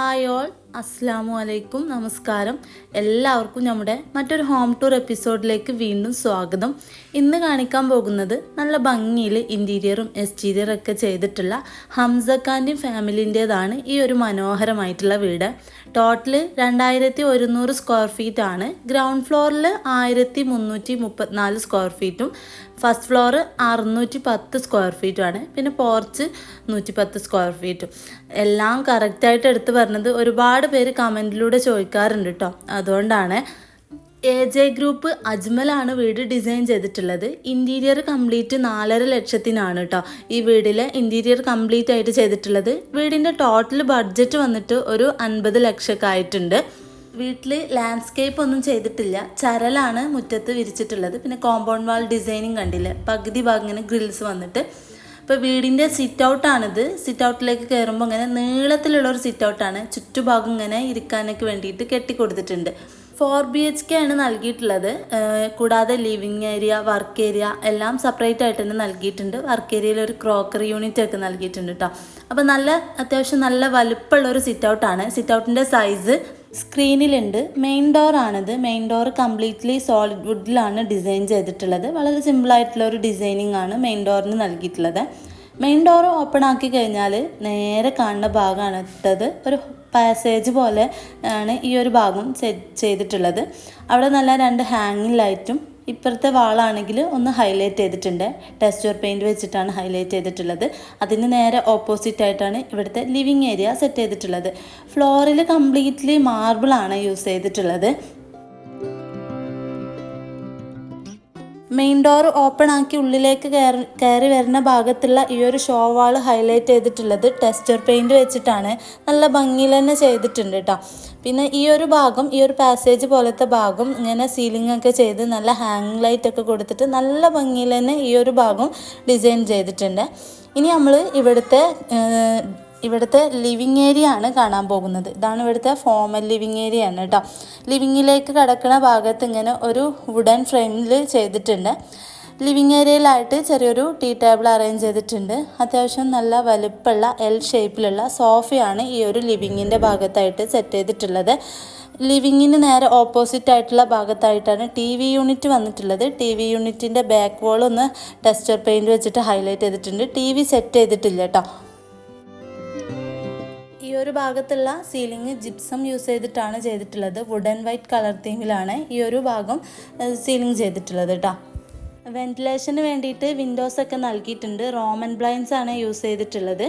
Hi all അസ്സാമു അലൈക്കും നമസ്കാരം. എല്ലാവർക്കും നമ്മുടെ മറ്റൊരു ഹോം ടൂർ എപ്പിസോഡിലേക്ക് വീണ്ടും സ്വാഗതം. ഇന്ന് കാണിക്കാൻ പോകുന്നത് നല്ല ഭംഗിയിൽ ഇന്റീരിയറും എക്സ്റ്റീരിയറും ഒക്കെ ചെയ്തിട്ടുള്ള ഹംസഖാന്റെയും ഫാമിലിന്റേതാണ് ഈ ഒരു മനോഹരമായിട്ടുള്ള വീട്. ടോട്ടൽ രണ്ടായിരത്തി ഒരുന്നൂറ് സ്ക്വയർ ഫീറ്റ് ആണ് ഗ്രൗണ്ട് ഫ്ലോറിൽ ആയിരത്തി മുന്നൂറ്റി മുപ്പത്തിനാല് സ്ക്വയർ ഫീറ്റും ഫസ്റ്റ് ഫ്ലോർ അറുന്നൂറ്റി പത്ത് സ്ക്വയർ ഫീറ്റും ആണ്. പിന്നെ പോർച്ച് നൂറ്റി പത്ത് സ്ക്വയർ ഫീറ്റും. എല്ലാം കറക്റ്റായിട്ട് എടുത്തു പറഞ്ഞത് ഒരുപാട് പേര് കമന്റിലൂടെ ചോദിക്കാറുണ്ട് കേട്ടോ അതുകൊണ്ടാണ് എ ജെ ഗ്രൂപ്പ് അജ്മലാണ് വീട് ഡിസൈൻ ചെയ്തിട്ടുള്ളത്. ഇന്റീരിയർ കംപ്ലീറ്റ് നാലര ലക്ഷത്തിനാണ് കേട്ടോ ഈ വീടിലെ ഇന്റീരിയർ കംപ്ലീറ്റ് ആയിട്ട് ചെയ്തിട്ടുള്ളത്. വീടിന്റെ ടോട്ടൽ ബഡ്ജറ്റ് വന്നിട്ട് ഒരു അൻപത് ലക്ഷമൊക്കെ ആയിട്ടുണ്ട് വീട്ടിൽ ലാൻഡ്സ്കേപ്പ് ഒന്നും ചെയ്തിട്ടില്ല. ചരലാണ് മുറ്റത്ത് വിരിച്ചിട്ടുള്ളത്. പിന്നെ കോമ്പൗണ്ട് വാൾ ഡിസൈനിങ് കണ്ടില്ല? പകുതി ഭാഗം ഇങ്ങനെ ഗ്രിൽസ് വന്നിട്ട്. ഇപ്പോൾ വീടിന്റെ സിറ്റ് ഔട്ടാണിത് സിറ്റ് ഔട്ടിലേക്ക് കയറുമ്പോൾ ഇങ്ങനെ നീളത്തിലുള്ള ഒരു സിറ്റ് ഔട്ടാണ് ചുറ്റുഭാഗം ഇങ്ങനെ ഇരിക്കാനൊക്കെ വേണ്ടിയിട്ട് കെട്ടിക്കൊടുത്തിട്ടുണ്ട്. ഫോർ ബി എച്ച് കെ ആണ് നൽകിയിട്ടുള്ളത്. കൂടാതെ ലിവിങ് ഏരിയ വർക്ക് ഏരിയ എല്ലാം സെപ്പറേറ്റ് ആയിട്ട് തന്നെ നൽകിയിട്ടുണ്ട്. വർക്ക് ഏരിയയിൽ ഒരു ക്രോക്കറി യൂണിറ്റ് ഒക്കെ നൽകിയിട്ടുണ്ട് കേട്ടോ അപ്പോൾ നല്ല അത്യാവശ്യം നല്ല വലുപ്പമുള്ള ഒരു സിറ്റ് ഔട്ടാണ് സിറ്റ് ഔട്ടിന്റെ സൈസ് സ്ക്രീനിലുണ്ട്. മെയിൻ ഡോർ ആണിത്. മെയിൻ ഡോർ കംപ്ലീറ്റ്ലി സോളിഡ് വുഡിലാണ് ഡിസൈൻ ചെയ്തിട്ടുള്ളത്. വളരെ സിമ്പിളായിട്ടുള്ള ഒരു ഡിസൈനിങ് ആണ് മെയിൻ ഡോറിന് നൽകിയിട്ടുള്ളത്. മെയിൻ ഡോർ ഓപ്പൺ ആക്കി കഴിഞ്ഞാൽ നേരെ കാണുന്ന ഭാഗമാണ് ഇട്ടത്. ഒരു പാസേജ് പോലെ ആണ് ഈ ഒരു ഭാഗം ചെയ്തിട്ടുള്ളത്. അവിടെ നല്ല രണ്ട് ഹാങ്ങിങ് ലൈറ്റും ഇപ്പുറത്തെ വാളാണെങ്കിൽ ഒന്ന് ഹൈലൈറ്റ് ചെയ്തിട്ടുണ്ട്. ടെക്സ്ചർ പെയിന്റ് വെച്ചിട്ടാണ് ഹൈലൈറ്റ് ചെയ്തിട്ടുള്ളത്. അതിന് നേരെ ഓപ്പോസിറ്റ് ആയിട്ടാണ് ഇവിടുത്തെ ലിവിങ് ഏരിയ സെറ്റ് ചെയ്തിട്ടുള്ളത്. ഫ്ലോറിൽ കംപ്ലീറ്റ്ലി മാർബിളാണ് യൂസ് ചെയ്തിട്ടുള്ളത്. മെയിൻ ഡോർ ഓപ്പൺ ആക്കി ഉള്ളിലേക്ക് കയറി വരുന്ന ഭാഗത്തുള്ള ഈ ഒരു ഷോ വാൾ ഹൈലൈറ്റ് ചെയ്തിട്ടുള്ളത് ടെസ്റ്റർ പെയിന്റ് വെച്ചിട്ടാണ്. നല്ല ഭംഗിയിൽ തന്നെ ചെയ്തിട്ടുണ്ട് കേട്ടോ പിന്നെ ഈ ഒരു ഭാഗം ഈ ഒരു പാസേജ് പോലത്തെ ഭാഗം ഇങ്ങനെ സീലിംഗ് ഒക്കെ ചെയ്ത് നല്ല ഹാങ് ലൈറ്റ് ഒക്കെ കൊടുത്തിട്ട് നല്ല ഭംഗിയിൽ തന്നെ ഈ ഒരു ഭാഗം ഡിസൈൻ ചെയ്തിട്ടുണ്ട്. ഇനി നമ്മൾ ഇവിടുത്തെ ഇവിടുത്തെ ലിവിങ് ഏരിയ ആണ് കാണാൻ പോകുന്നത്. ഇതാണ് ഇവിടുത്തെ ഫോമൽ ലിവിങ് ഏരിയ ആണ് കേട്ടോ ലിവിങ്ങിലേക്ക് കിടക്കുന്ന ഭാഗത്ത് ഇങ്ങനെ ഒരു വുഡൻ ഫ്രെയിമിൽ ചെയ്തിട്ടുണ്ട്. ലിവിങ് ഏരിയയിലായിട്ട് ചെറിയൊരു ടീ ടേബിൾ അറേഞ്ച് ചെയ്തിട്ടുണ്ട്. അത്യാവശ്യം നല്ല വലുപ്പമുള്ള എൽ ഷേപ്പിലുള്ള സോഫയാണ് ഈ ഒരു ലിവിങ്ങിന്റെ ഭാഗത്തായിട്ട് സെറ്റ് ചെയ്തിട്ടുള്ളത്. ലിവിങ്ങിന് നേരെ ഓപ്പോസിറ്റ് ആയിട്ടുള്ള ഭാഗത്തായിട്ടാണ് ടി വി യൂണിറ്റ് വന്നിട്ടുള്ളത്. ടി വി യൂണിറ്റിന്റെ ബാക്ക് വോൾ ഒന്ന് ടെക്സ്ചർ പെയിന്റ് വെച്ചിട്ട് ഹൈലൈറ്റ് ചെയ്തിട്ടുണ്ട്. ടി വി സെറ്റ് ചെയ്തിട്ടില്ല കേട്ടോ ഒരു ഭാഗത്തുള്ള സീലിംഗ് ജിപ്സം യൂസ് ചെയ്തിട്ടാണ് ചെയ്തിട്ടുള്ളത്. വുഡൻ വൈറ്റ് കളർ തീമിലാണ് ഈ ഒരു ഭാഗം സീലിംഗ് ചെയ്തിട്ടുള്ളത് കേട്ടോ വെന്റിലേഷന് വേണ്ടിയിട്ട് വിൻഡോസ് ഒക്കെ നൽകിയിട്ടുണ്ട്. റോമൻ ബ്ലൈൻസ് ആണ് യൂസ് ചെയ്തിട്ടുള്ളത്.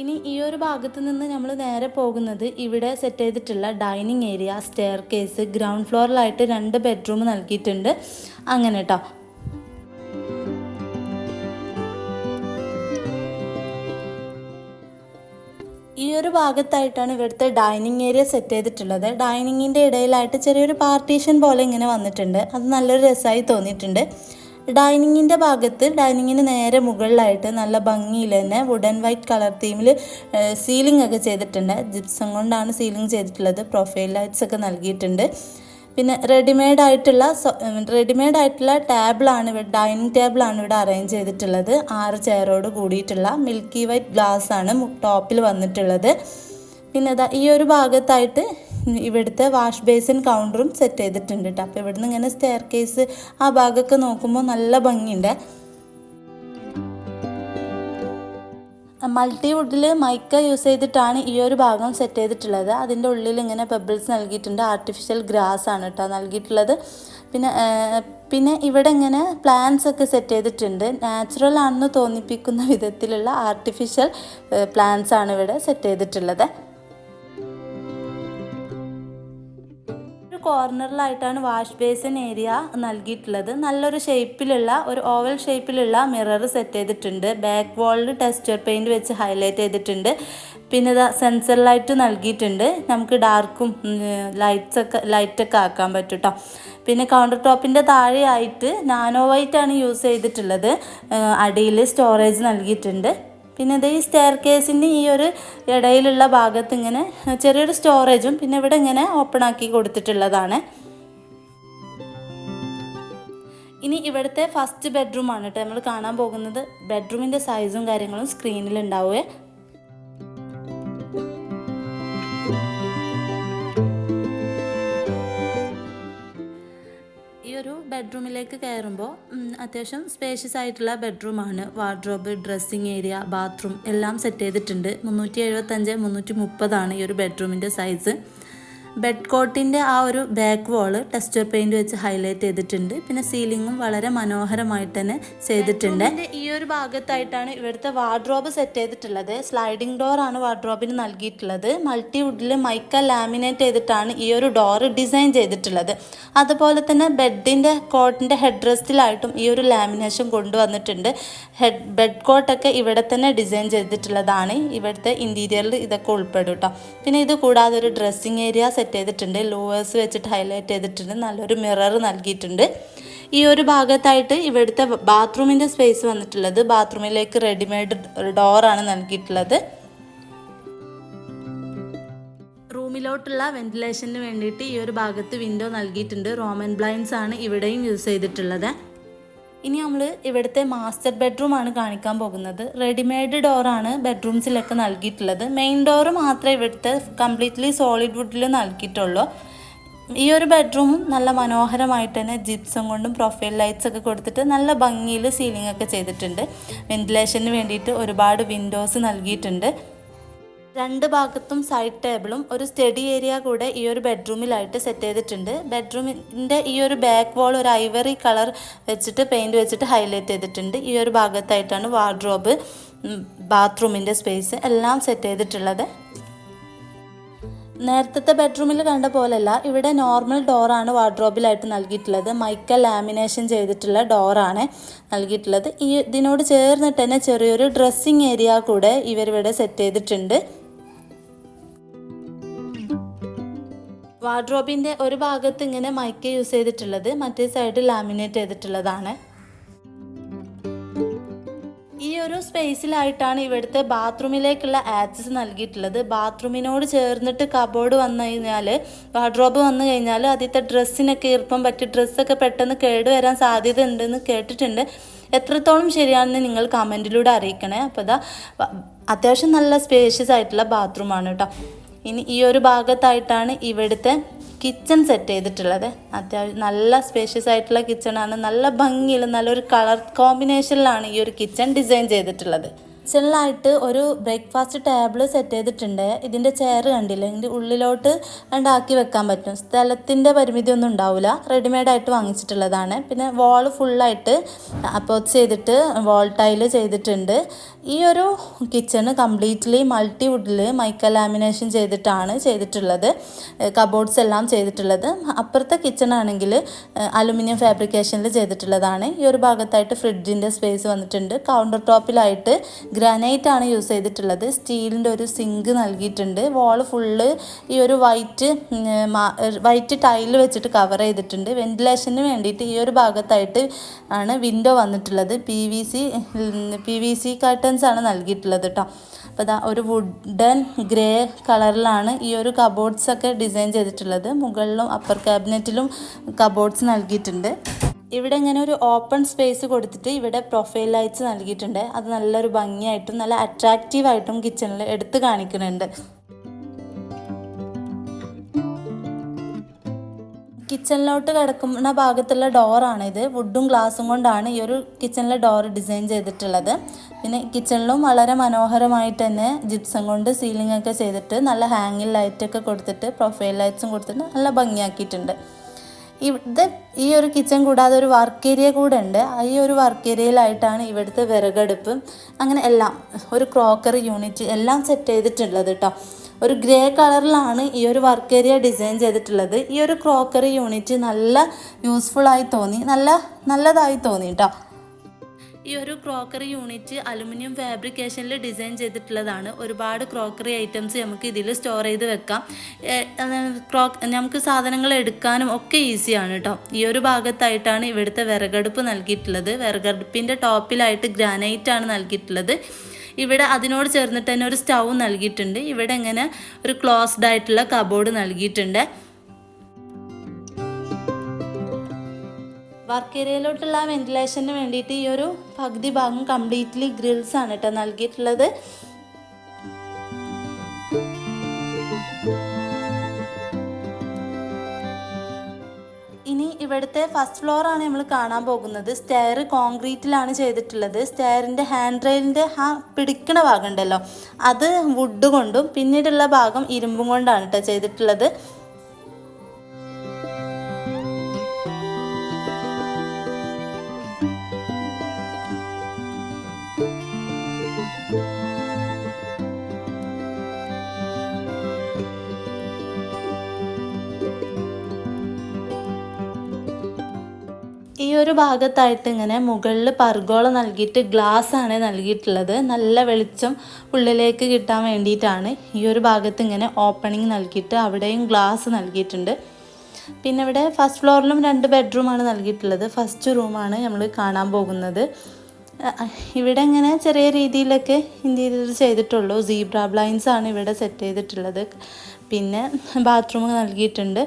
ഇനി ഈ ഒരു ഭാഗത്ത് നിന്ന് നമ്മൾ നേരെ പോകുന്നത് ഇവിടെ സെറ്റ് ചെയ്തിട്ടുള്ള dining area staircase ground ഫ്ലോറിലായിട്ട് രണ്ട് ബെഡ്റൂം നൽകിയിട്ടുണ്ട്. അങ്ങനെ കേട്ടോ ഈ ഒരു ഭാഗത്തായിട്ടാണ് ഇവിടുത്തെ ഡൈനിങ് ഏരിയ സെറ്റ് ചെയ്തിട്ടുള്ളത്. ഡൈനിങ്ങിന്റെ ഇടയിലായിട്ട് ചെറിയൊരു പാർട്ടീഷൻ പോലെ ഇങ്ങനെ വന്നിട്ടുണ്ട്. അത് നല്ലൊരു രസമായി തോന്നിയിട്ടുണ്ട്. ഡൈനിങ്ങിന്റെ ഭാഗത്ത് ഡൈനിങ്ങിന് നേരെ മുകളിലായിട്ട് നല്ല ഭംഗിയിൽ തന്നെ വുഡൻ വൈറ്റ് കളർ തീമിൽ സീലിംഗ് ഒക്കെ ചെയ്തിട്ടുണ്ട്. ജിപ്സം കൊണ്ടാണ് സീലിംഗ് ചെയ്തിട്ടുള്ളത്. പ്രൊഫൈൽ ലൈറ്റ്സ് ഒക്കെ നൽകിയിട്ടുണ്ട്. പിന്നെ റെഡിമെയ്ഡ് ആയിട്ടുള്ള റെഡിമെയ്ഡ് ആയിട്ടുള്ള ടേബിളാണ് ഇവിടെ ഡൈനിങ് ടേബിളാണ് ഇവിടെ അറേഞ്ച് ചെയ്തിട്ടുള്ളത്. ആറ് ചെയറോട് കൂടിയിട്ടുള്ള മിൽക്കി വൈറ്റ് ഗ്ലാസ് ആണ് ടോപ്പിൽ വന്നിട്ടുള്ളത്. പിന്നെ ഇതാ ഈ ഒരു ഭാഗത്തായിട്ട് ഇവിടുത്തെ വാഷ് ബേസിൻ കൗണ്ടറും സെറ്റ് ചെയ്തിട്ടുണ്ട് കേട്ടോ അപ്പോൾ ഇവിടുന്ന് ഇങ്ങനെ സ്റ്റെയർ കേസ് ആ ഭാഗമൊക്കെ നോക്കുമ്പോൾ നല്ല ഭംഗിയുണ്ട്. മൾട്ടി വുഡിൽ മൈക്ക യൂസ് ചെയ്തിട്ടാണ് ഈ ഒരു ഭാഗം സെറ്റ് ചെയ്തിട്ടുള്ളത്. അതിന്റെ ഉള്ളിൽ ഇങ്ങനെ പെബിൾസ് നൽകിയിട്ടുണ്ട്. ആർട്ടിഫിഷ്യൽ ഗ്രാസ് ആണ് കേട്ടോ നൽകിയിട്ടുള്ളത്. പിന്നെ പിന്നെ ഇവിടെ ഇങ്ങനെ പ്ലാന്റ്സ് ഒക്കെ സെറ്റ് ചെയ്തിട്ടുണ്ട്. നാച്ചുറൽ ആണെന്ന് തോന്നിപ്പിക്കുന്ന വിധത്തിലുള്ള ആർട്ടിഫിഷ്യൽ പ്ലാന്റ്സ് ആണ് ഇവിടെ സെറ്റ് ചെയ്തിട്ടുള്ളത്. കോർണറിലായിട്ടാണ് വാഷ് ബേസിൻ ഏരിയ നൽകിയിട്ടുള്ളത്. നല്ലൊരു ഷേപ്പിലുള്ള ഒരു ഓവൽ ഷേപ്പിലുള്ള മിറർ സെറ്റ് ചെയ്തിട്ടുണ്ട്. ബാക്ക് വാളിൽ ടെക്സ്ചർ പെയിന്റ് വെച്ച് ഹൈലൈറ്റ് ചെയ്തിട്ടുണ്ട്. പിന്നെ ഇതാ സെൻസർ ലൈറ്റ് നൽകിയിട്ടുണ്ട്. നമുക്ക് ഡാർക്കും ലൈറ്റ്സൊക്കെ ലൈറ്റൊക്കെ ആക്കാൻ പറ്റും പിന്നെ കൗണ്ടർ ടോപ്പിന്റെ താഴെയായിട്ട് നാനോ വൈറ്റ് ആണ് യൂസ് ചെയ്തിട്ടുള്ളത്. അടിയിൽ സ്റ്റോറേജ് നൽകിയിട്ടുണ്ട്. പിന്നെ ഇത് ഈ സ്റ്റെയർ കേസിന്റെ ഈ ഒരു ഇടയിലുള്ള ഭാഗത്ത് ഇങ്ങനെ ചെറിയൊരു സ്റ്റോറേജും പിന്നെ ഇവിടെ ഇങ്ങനെ ഓപ്പൺ ആക്കി കൊടുത്തിട്ടുള്ളതാണ്. ഇനി ഇവിടുത്തെ ഫസ്റ്റ് ബെഡ്റൂമാണ് കേട്ടോ. നമ്മൾ കാണാൻ പോകുന്നത് ബെഡ്റൂമിന്റെ സൈസും കാര്യങ്ങളും സ്ക്രീനിൽ ഉണ്ടാവുക. ബെഡ്റൂമിലേക്ക് കയറുമ്പോൾ അത്യാവശ്യം സ്പേഷ്യസ് ആയിട്ടുള്ള ബെഡ്റൂമാണ് വാർഡ്രോബ് ഡ്രസ്സിങ് ഏരിയ ബാത്റൂം എല്ലാം സെറ്റ് ചെയ്തിട്ടുണ്ട്. മുന്നൂറ്റി എഴുപത്തഞ്ച് മുന്നൂറ്റി മുപ്പതാണ് ഈ ഒരു ബെഡ്റൂമിന്റെ സൈസ് ബെഡ് കോട്ടിന്റെ ആ ഒരു ബാക്ക് വാൾ ടെക്സ്ചർ പെയിന്റ് വെച്ച് ഹൈലൈറ്റ് ചെയ്തിട്ടുണ്ട്. പിന്നെ സീലിങ്ങും വളരെ മനോഹരമായിട്ട് തന്നെ ചെയ്തിട്ടുണ്ട്. ഈ ഒരു ഭാഗത്തായിട്ടാണ് ഇവിടുത്തെ വാർഡ്രോബ് സെറ്റ് ചെയ്തിട്ടുള്ളത്. സ്ലൈഡിംഗ് ഡോർ ആണ് വാർഡ്രോബിന് നൽകിയിട്ടുള്ളത്. മൾട്ടി വുഡിൽ മൈക്ക ലാമിനേറ്റ് ചെയ്തിട്ടാണ് ഈ ഒരു ഡോർ ഡിസൈൻ ചെയ്തിട്ടുള്ളത്. അതുപോലെ തന്നെ ബെഡിന്റെ കോട്ടിന്റെ ഹെഡ് റെസ്റ്റിലായിട്ടും ഈ ഒരു ലാമിനേഷൻ കൊണ്ടുവന്നിട്ടുണ്ട്. ഹെഡ് ബെഡ് കോട്ടൊക്കെ ഇവിടെ തന്നെ ഡിസൈൻ ചെയ്തിട്ടുള്ളതാണ്. ഇവിടുത്തെ ഇന്റീരിയറിൽ ഇതൊക്കെ ഉൾപ്പെടും കേട്ടോ പിന്നെ ഇത് കൂടാതെ ഒരു ഡ്രസ്സിങ് ഏരിയ സെറ്റ് ചെയ്തിട്ടുണ്ട്. ലൂവേഴ്സ് വെച്ചിട്ട് ഹൈലൈറ്റ് ചെയ്തിട്ടുണ്ട്. നല്ലൊരു മിറർ നൽകിയിട്ടുണ്ട്. ഈ ഒരു ഭാഗത്തായിട്ട് ഇവിടുത്തെ ബാത്റൂമിന്റെ സ്പേസ് വന്നിട്ടുള്ളത് ബാത്റൂമിലേക്ക് റെഡിമെയ്ഡ് ഡോറാണ് നൽകിയിട്ടുള്ളത്. റൂമിലോട്ടുള്ള വെന്റിലേഷന് വേണ്ടിയിട്ട് ഈ ഒരു ഭാഗത്ത് വിൻഡോ നൽകിയിട്ടുണ്ട്. റോമൻ ബ്ലൈൻസ് ആണ് ഇവിടെയും യൂസ് ചെയ്തിട്ടുള്ളത്. ഇനി നമ്മൾ ഇവിടുത്തെ മാസ്റ്റർ ബെഡ്റൂം ആണ് കാണിക്കാൻ പോകുന്നത്. റെഡിമെയ്ഡ് ഡോറാണ് ബെഡ്റൂംസിലൊക്കെ നൽകിയിട്ടുള്ളത്. മെയിൻ ഡോറ് മാത്രമേ ഇവിടുത്തെ കംപ്ലീറ്റ്ലി സോളിഡ് വുഡിൽ നൽകിയിട്ടുള്ളൂ. ഈ ഒരു ബെഡ്റൂമും നല്ല മനോഹരമായിട്ട് തന്നെ ജിപ്സം കൊണ്ടും പ്രൊഫൈൽ ലൈറ്റ്സ് ഒക്കെ കൊടുത്തിട്ട് നല്ല ഭംഗിയിൽ സീലിംഗ് ഒക്കെ ചെയ്തിട്ടുണ്ട്. വെന്റിലേഷന് വേണ്ടിയിട്ട് ഒരുപാട് വിൻഡോസ് നൽകിയിട്ടുണ്ട്. രണ്ട് ഭാഗത്തും സൈഡ് ടേബിളും ഒരു സ്റ്റഡി ഏരിയ കൂടെ ഈ ഒരു ബെഡ്റൂമിലായിട്ട് സെറ്റ് ചെയ്തിട്ടുണ്ട്. ബെഡ്റൂമിന്റെ ഈ ഒരു ബാക്ക് വാൾ ഒരു ഐവറി കളർ വെച്ചിട്ട് പെയിന്റ് വെച്ചിട്ട് ഹൈലൈറ്റ് ചെയ്തിട്ടുണ്ട്. ഈ ഒരു ഭാഗത്തായിട്ടാണ് വാർഡ്രോബ് ബാത്റൂമിന്റെ സ്പേസ് എല്ലാം സെറ്റ് ചെയ്തിട്ടുള്ളത്. നേരത്തെ ബെഡ്റൂമിൽ കണ്ട പോലെയല്ല ഇവിടെ നോർമൽ ഡോറാണ് വാർഡ്രോബിലായിട്ട് നൽകിയിട്ടുള്ളത്. മൈക്ക ലാമിനേഷൻ ചെയ്തിട്ടുള്ള ഡോറാണ് നൽകിയിട്ടുള്ളത്. ഈ ഇതിനോട് ചേർന്നിട്ട് തന്നെ ചെറിയൊരു ഡ്രസ്സിങ് ഏരിയ കൂടെ ഇവരിവിടെ സെറ്റ് ചെയ്തിട്ടുണ്ട്. വാർഡ്രോബിന്റെ ഒരു ഭാഗത്ത് ഇങ്ങനെ മൈക്ക് യൂസ് ചെയ്തിട്ടുള്ളത് മറ്റേ സൈഡ് ലാമിനേറ്റ് ചെയ്തിട്ടുള്ളതാണ്. ഈ ഒരു സ്പേസിലായിട്ടാണ് ഇവിടുത്തെ ബാത്റൂമിലേക്കുള്ള ആക്സസ് നൽകിയിട്ടുള്ളത്. ബാത്റൂമിനോട് ചേർന്നിട്ട് കബോർഡ് വന്നു കഴിഞ്ഞാൽ വാർഡ്രോബ് വന്നു കഴിഞ്ഞാൽ ആദ്യത്തെ ഡ്രസ്സിനൊക്കെ ഈർപ്പം പറ്റി ഡ്രസ്സൊക്കെ പെട്ടെന്ന് കേടുവരാൻ സാധ്യത ഉണ്ടെന്ന് കേട്ടിട്ടുണ്ട്. എത്രത്തോളം ശരിയാണെന്ന് നിങ്ങൾ കമന്റിലൂടെ അറിയിക്കണേ. അപ്പോൾ ഇതാ അത്യാവശ്യം നല്ല സ്പേഷ്യസ് ആയിട്ടുള്ള ബാത്റൂമാണ് കേട്ടോ. ഇനി ഈ ഒരു ഭാഗത്തായിട്ടാണ് ഇവിടുത്തെ കിച്ചൺ സെറ്റ് ചെയ്തിട്ടുള്ളത്. അത്യാവശ്യം നല്ല സ്പേഷ്യസ് ആയിട്ടുള്ള കിച്ചണാണ് നല്ല ഭംഗിയിൽ നല്ലൊരു കളർ കോമ്പിനേഷനിലാണ് ഈ ഒരു കിച്ചൺ ഡിസൈൻ ചെയ്തിട്ടുള്ളത്. കിച്ചണിലായിട്ട് ഒരു ബ്രേക്ക്ഫാസ്റ്റ് ടേബിൾ സെറ്റ് ചെയ്തിട്ടുണ്ട്. ഇതിന്റെ ചെയർ കണ്ടില്ല? ഇതിന്റെ ഉള്ളിലോട്ട് ഉണ്ടാക്കി വെക്കാൻ പറ്റും. സ്ഥലത്തിന്റെ പരിമിതി ഒന്നും ഉണ്ടാവില്ല റെഡിമെയ്ഡ് ആയിട്ട് വാങ്ങിച്ചിട്ടുള്ളതാണ്. പിന്നെ വാൾ ഫുള്ളായിട്ട് അപ്പോച്ച് ചെയ്തിട്ട് വാൾ ടൈൽ ചെയ്തിട്ടുണ്ട്. ഈ ഒരു കിച്ചണ് കംപ്ലീറ്റ്ലി മൾട്ടി വുഡിൽ മൈക്ക ലാമിനേഷൻ ചെയ്തിട്ടാണ് ചെയ്തിട്ടുള്ളത്. കബോർഡ്സ് എല്ലാം ചെയ്തിട്ടുള്ളത്. അപ്പുറത്തെ കിച്ചൺ ആണെങ്കിൽ അലുമിനിയം ഫാബ്രിക്കേഷനിൽ ചെയ്തിട്ടുള്ളതാണ്. ഈ ഒരു ഭാഗത്തായിട്ട് ഫ്രിഡ്ജിന്റെ സ്പേസ് വന്നിട്ടുണ്ട്. കൗണ്ടർ ടോപ്പിലായിട്ട് ഗ്രാനൈറ്റ് ആണ് യൂസ് ചെയ്തിട്ടുള്ളത്. സ്റ്റീലിന്റെ ഒരു സിങ്ക് നൽകിയിട്ടുണ്ട്. വാൾ ഫുള്ള് ഈ ഒരു വൈറ്റ് വൈറ്റ് ടൈൽ വെച്ചിട്ട് കവർ ചെയ്തിട്ടുണ്ട്. വെന്റിലേഷന് വേണ്ടിയിട്ട് ഈ ഒരു ഭാഗത്തായിട്ട് ആണ് വിൻഡോ വന്നിട്ടുള്ളത്. P V C P V C curtains ആണ് നൽകിയിട്ടുള്ളത് കേട്ടോ അപ്പോൾ ഇതാ ഒരു വുഡൻ ഗ്രേ കളറിലാണ് ഈ ഒരു കബോർഡ്സ് ഒക്കെ ഡിസൈൻ ചെയ്തിട്ടുള്ളത്. മുകളിലും അപ്പർ ക്യാബിനറ്റിലും കബോർഡ്സ് നൽകിയിട്ടുണ്ട്. ഇവിടെ ഇങ്ങനെ ഒരു ഓപ്പൺ സ്പേസ് കൊടുത്തിട്ട് ഇവിടെ പ്രൊഫൈൽ ലൈറ്റ്സ് നൽകിയിട്ടുണ്ട്. അത് നല്ലൊരു ഭംഗിയായിട്ടും നല്ല അട്രാക്റ്റീവായിട്ടും കിച്ചണിൽ എടുത്ത് കാണിക്കുന്നുണ്ട്. കിച്ചണിലോട്ട് കിടക്കുന്ന ഭാഗത്തുള്ള ഡോറാണ് ഇത് വുഡും ഗ്ലാസും കൊണ്ടാണ് ഈ ഒരു കിച്ചണിലെ ഡോർ ഡിസൈൻ ചെയ്തിട്ടുള്ളത്. പിന്നെ കിച്ചണിലും വളരെ മനോഹരമായിട്ട് തന്നെ ജിപ്സം കൊണ്ട് സീലിംഗ് ഒക്കെ ചെയ്തിട്ട് നല്ല ഹാങ്ങിങ് ലൈറ്റൊക്കെ കൊടുത്തിട്ട് പ്രൊഫൈൽ ലൈറ്റ്സും കൊടുത്തിട്ട് നല്ല ഭംഗിയാക്കിയിട്ടുണ്ട്. ഇത് ഈ ഒരു കിച്ചൺ കൂടാതെ ഒരു വർക്ക് ഏരിയ കൂടെ ഉണ്ട്. ഈ ഒരു വർക്ക് ഏരിയയിലായിട്ടാണ് ഇവിടുത്തെ വിറകടുപ്പ്. അങ്ങനെ എല്ലാം ഒരു ക്രോക്കറി യൂണിറ്റ് എല്ലാം സെറ്റ് ചെയ്തിട്ടുള്ളത് കേട്ടോ ഒരു ഗ്രേ കളറിലാണ് ഈ ഒരു വർക്ക് ഏരിയ ഡിസൈൻ ചെയ്തിട്ടുള്ളത്. ഈ ഒരു ക്രോക്കറി യൂണിറ്റ് നല്ല യൂസ്ഫുള്ളായി തോന്നി നല്ല നല്ലതായി തോന്നി കേട്ടോ ഈ ഒരു ക്രോക്കറി യൂണിറ്റ് അലുമിനിയം ഫാബ്രിക്കേഷനിൽ ഡിസൈൻ ചെയ്തിട്ടുള്ളതാണ്. ഒരുപാട് ക്രോക്കറി ഐറ്റംസ് നമുക്ക് ഇതിൽ സ്റ്റോർ ചെയ്ത് വെക്കാം. ക്രോ നമുക്ക് സാധനങ്ങൾ എടുക്കാനും ഒക്കെ ഈസിയാണ് കേട്ടോ ഈ ഒരു ഭാഗത്തായിട്ടാണ് ഇവിടുത്തെ വിറകടുപ്പ് നൽകിയിട്ടുള്ളത്. വിറകടുപ്പിന്റെ ടോപ്പിലായിട്ട് ഗ്രാനൈറ്റ് ആണ് നൽകിയിട്ടുള്ളത്. ഇവിടെ അതിനോട് ചേർന്നിട്ട് തന്നെ ഒരു സ്റ്റൗ നൽകിയിട്ടുണ്ട്. ഇവിടെ ഇങ്ങനെ ഒരു ക്ലോസ്ഡ് ആയിട്ടുള്ള കബോർഡ് നൽകിയിട്ടുണ്ട്. വർക്ക് ഏരിയയിലോട്ടുള്ള വെന്റിലേഷന് വേണ്ടിയിട്ട് ഈ ഒരു പകുതി ഭാഗം കംപ്ലീറ്റ്ലി ഗ്രിൽസ് ആണ് കേട്ടോ നൽകിയിട്ടുള്ളത്. ഇനി ഇവിടുത്തെ ഫസ്റ്റ് ഫ്ലോർ ആണ് നമ്മൾ കാണാൻ പോകുന്നത്. സ്റ്റെയർ കോൺക്രീറ്റിലാണ് ചെയ്തിട്ടുള്ളത്. സ്റ്റെയറിന്റെ ഹാൻഡ് റെയിലിന്റെ ആ പിടിക്കണ ഭാഗം ഉണ്ടല്ലോ. അത് വുഡ് കൊണ്ടും പിന്നീടുള്ള ഭാഗം ഇരുമ്പും കൊണ്ടാണ് കേട്ടോ ചെയ്തിട്ടുള്ളത്. ഈ ഒരു ഭാഗത്തായിട്ട് ഇങ്ങനെ മുകളിൽ പർഗോള നൽകിയിട്ട് ഗ്ലാസ് ആണ് നൽകിയിട്ടുള്ളത്. നല്ല വെളിച്ചം ഉള്ളിലേക്ക് കിട്ടാൻ വേണ്ടിയിട്ടാണ് ഈ ഒരു ഭാഗത്ത് ഇങ്ങനെ ഓപ്പണിംഗ് നൽകിയിട്ട് അവിടെയും ഗ്ലാസ് നൽകിയിട്ടുണ്ട്. പിന്നെ ഇവിടെ ഫസ്റ്റ് ഫ്ലോറിലും രണ്ട് ബെഡ്റൂമാണ് നൽകിയിട്ടുള്ളത്. ഫസ്റ്റ് റൂമാണ് നമ്മൾ കാണാൻ പോകുന്നത്. ഇവിടെ ഇങ്ങനെ ചെറിയ രീതിയിലൊക്കെ ഇന്റീരിയർ ചെയ്തിട്ടുള്ളൂ. സീബ്ര ബ്ലൈൻസ് ആണ് ഇവിടെ സെറ്റ് ചെയ്തിട്ടുള്ളത്. പിന്നെ ബാത്റൂം നൽകിയിട്ടുണ്ട്.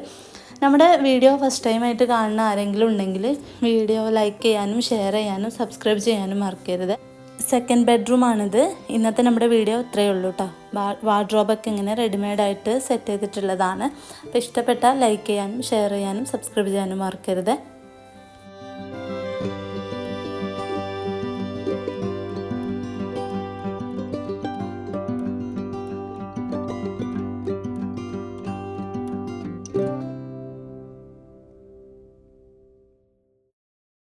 നമ്മുടെ വീഡിയോ ഫസ്റ്റ് ടൈം ആയിട്ട് കാണുന്ന ആരെങ്കിലും ഉണ്ടെങ്കിൽ വീഡിയോ ലൈക്ക് ചെയ്യാനും ഷെയർ ചെയ്യാനും സബ്സ്ക്രൈബ് ചെയ്യാനും മറക്കരുത്. സെക്കൻഡ് ബെഡ്റൂം ആണിത്. ഇന്നത്തെ നമ്മുടെ വീഡിയോ ഇത്രയേ ഉള്ളൂ കേട്ടോ വാർഡ്രോബൊക്കെ ഇങ്ങനെ റെഡിമെയ്ഡ് ആയിട്ട് സെറ്റ് ചെയ്തിട്ടുള്ളതാണ്. അപ്പോൾ ഇഷ്ടപ്പെട്ടാൽ ലൈക്ക് ചെയ്യാനും ഷെയർ ചെയ്യാനും സബ്സ്ക്രൈബ് ചെയ്യാനും മറക്കരുത്.